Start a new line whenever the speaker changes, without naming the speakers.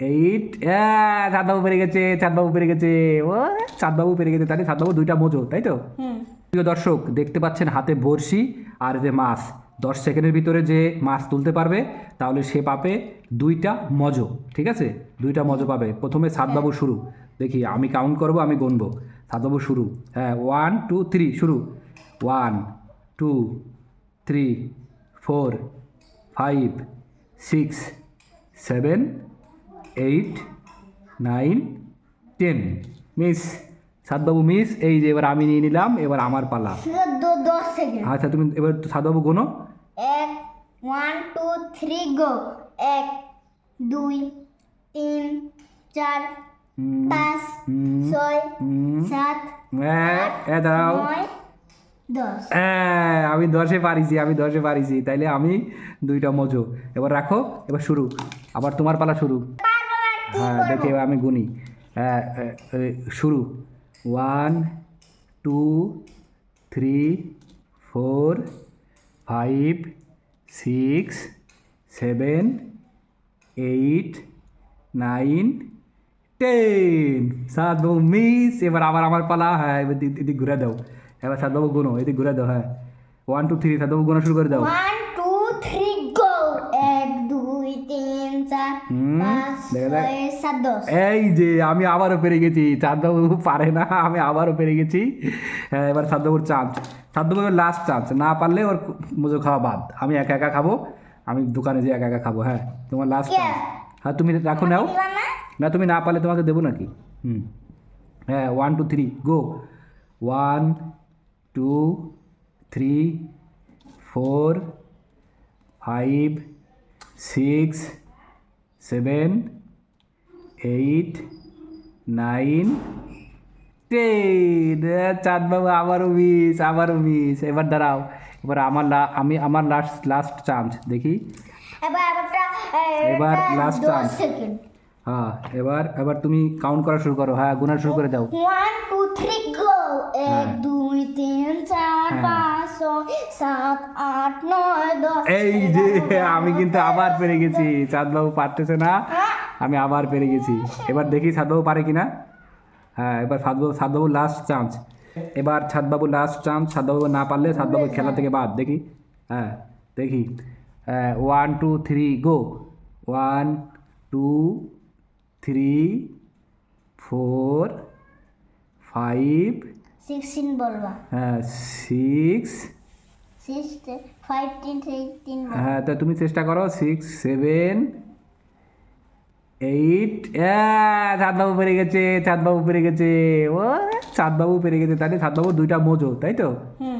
Eight চাঁদবাবু পেরে গেছে চাঁদবাবু পেরে গেছে। ও চাঁদবাবু পেরে গেছে। তাহলে চাঁদবাবু দুইটা মজো তাই তো? প্রিয় দর্শক দেখতে পাচ্ছেন হাতে বড়শি আর যে মাছ। দশ সেকেন্ডের ভিতরে যে মাছ তুলতে পারবে তাহলে সে পাবে দুইটা মজো ঠিক আছে? দুইটা মজো পাবে। প্রথমে সাতবাবু শুরু। দেখি আমি কাউন্ট করব আমি গুনবো। সাতবাবু শুরু। হ্যাঁ ওয়ান টু থ্রি শুরু। One two three four five six seven eight nine ten miss Satbabu miss এই যে এবার আমি নিয়ে নিলাম এবার আমার পালা। আচ্ছা তুমি এবার সাতবাবু গোনো।
এক ওয়ান টু থ্রি গো এক দুই তিন চার পাঁচ ছয় সাত
দাঁড়াও। হ্যাঁ আমি দশে পারিছি আমি দশে পারিছি। তাইলে আমি দুইটা মজো। এবার রাখো এবার শুরু। আবার তোমার পালা শুরু। হ্যাঁ দেখে এবার আমি গুনি। হ্যাঁ শুরু। One two three four five six seven eight nine ten Satbabu miss এবার আবার আমার পালা। হ্যাঁ এবার এদিক এদিক ঘুরে দাও। এবার সাতবাবু গুনো এদিক ঘুরে দাও হ্যাঁ। ওয়ান টু থ্রি সাতবাবু গোনা শুরু করে দাও
ওয়ান টু থ্রি গো এক দুই তিন চার
হুম,
পাঁচ
দেখা যাক।
ছয় সাত দশ
এই যে আমি আবারও পেরে গেছি চাঁদবাবু পারে না আমি আবারও পেরে গেছি। হ্যাঁ এবার সাদ্দাবুর চান্স সাদ্দাবু লাস্ট চান্স না পারলে ওর মজো খাওয়া বাদ। আমি একা একা খাব আমি দোকানে যে একা একা খাব হ্যাঁ। তোমার লাস্ট চান্স হ্যাঁ তুমি রাখো নাও?
না?
তুমি না পারলে তোমাকে দেবো নাকি? হুম। হ্যাঁ one two three go one two three four five six seven eight nine ten. Chandbabu আবারও মিস আবারও মিস এবার দাঁড়াও। এবার আমার আমি আমার লাস্ট লাস্ট চান্স দেখি।
এবার
লাস্ট।
সেকেন্ড
হ্যাঁ এবার এবার তুমি কাউন্ট করা শুরু করো। হ্যাঁ গোনা শুরু করে দাও।
ওয়ান টু থ্রি গো এক
হ্যাঁ।
দুই তিন
এই যে আমি কিন্তু আবার পেরে গেছি। চাঁদবাবু পারতেছে না। আমি আবার পেরে গেছি। এবার দেখি সাদবাবু পারে কিনা। হ্যাঁ এবার সাদবাবু সাদবাবু লাস্ট চান্স এবার ছাদবাবু লাস্ট চান্স সাদবাবু না পারলে সাদবাবু খেলা থেকে বাদ। দেখি। হ্যাঁ দেখি। One two three go one two three four five
sixteen বলবা।
হ্যাঁ সিক্স
সিক্স ফাইভ তিন থ্রি তিন
হ্যাঁ তা তুমি চেষ্টা করো সিক্স সেভেন এইট চাঁদবাবু পেরে গেছে চাঁদবাবু পেরে গেছে। ও চাঁদবাবু পেরে গেছে। তাহলে চাঁদবাবু দুইটা মজো তাই তো?
হুম।